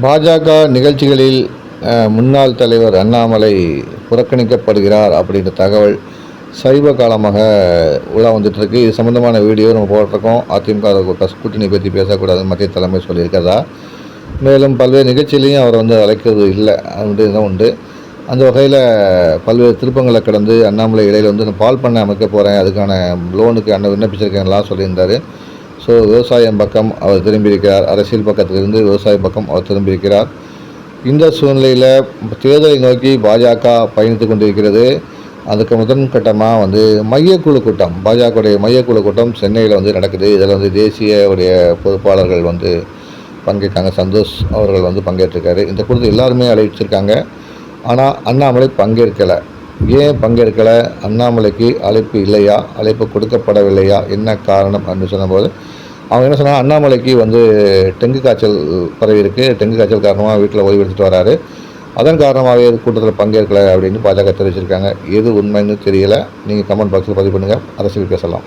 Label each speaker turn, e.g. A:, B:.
A: பாஜக நிகழ்ச்சிகளில் முன்னாள் தலைவர் அண்ணாமலை புறக்கணிக்கப்படுகிறார் அப்படின்ற தகவல் சைவ காலமாக உலா வந்துட்டுருக்கு. இது சம்மந்தமான வீடியோ நம்ம போட்டிருக்கோம். அதிமுக கூட்டணி பற்றி பேசக்கூடாதுன்னு மத்திய தலைமை சொல்லியிருக்கிறதா? மேலும் பல்வேறு நிகழ்ச்சியிலையும் அவர் வந்து அழைக்கிறது இல்லை. அது தான் உண்டு. அந்த வகையில் பல்வேறு திருப்பங்களை கடந்து அண்ணாமலை இடையில் வந்து நான் பால் பண்ணை அமைக்க போகிறேன் அதுக்கான லோனுக்கு அண்ணன் விண்ணப்பிச்சிருக்கேன்லாம் சொல்லியிருந்தார். ஸோ விவசாயம் பக்கம் அவர் திரும்பியிருக்கிறார். அரசியல் பக்கத்திலிருந்து விவசாயம் பக்கம் அவர் திரும்பியிருக்கிறார். இந்த சூழ்நிலையில் தேர்தலை நோக்கி பாஜக பயணித்து கொண்டிருக்கிறது. அதுக்கு முதன் கட்டமாக வந்து மையக்குழு கூட்டம் பாஜகவுடைய மையக்குழு கூட்டம் சென்னையில் வந்து நடக்குது. இதில் வந்து தேசிய உடைய பொறுப்பாளர்கள் வந்து பங்கேற்காங்க. சந்தோஷ் அவர்கள் வந்து பங்கேற்றிருக்காரு. இந்த கூட்டத்தில் எல்லாருமே அழைச்சிருக்காங்க. ஆனால் அண்ணாமலை பங்கேற்கலை. ஏன் பங்கேற்கலை? அண்ணாமலைக்கு அழைப்பு இல்லையா? அழைப்பு கொடுக்கப்படவில்லையா? என்ன காரணம் அப்படின்னு சொன்னபோது அவங்க என்ன சொன்னாங்க? அண்ணாமலைக்கு வந்து டெங்கு காய்ச்சல் பரவி இருக்கு. டெங்கு காய்ச்சல் காரணமாக வீட்டில் ஓய்வு எடுத்துகிட்டு வராரு. அதன் காரணமாகவே கூட்டத்தில் பங்கேற்கலை அப்படின்னு பாஜக தெரிவிச்சிருக்காங்க. எது உண்மைன்னு தெரியல. நீங்கள் கமெண்ட் பாக்ஸில் பதிவு பண்ணுங்கள் அரசியல் பேசலாம்.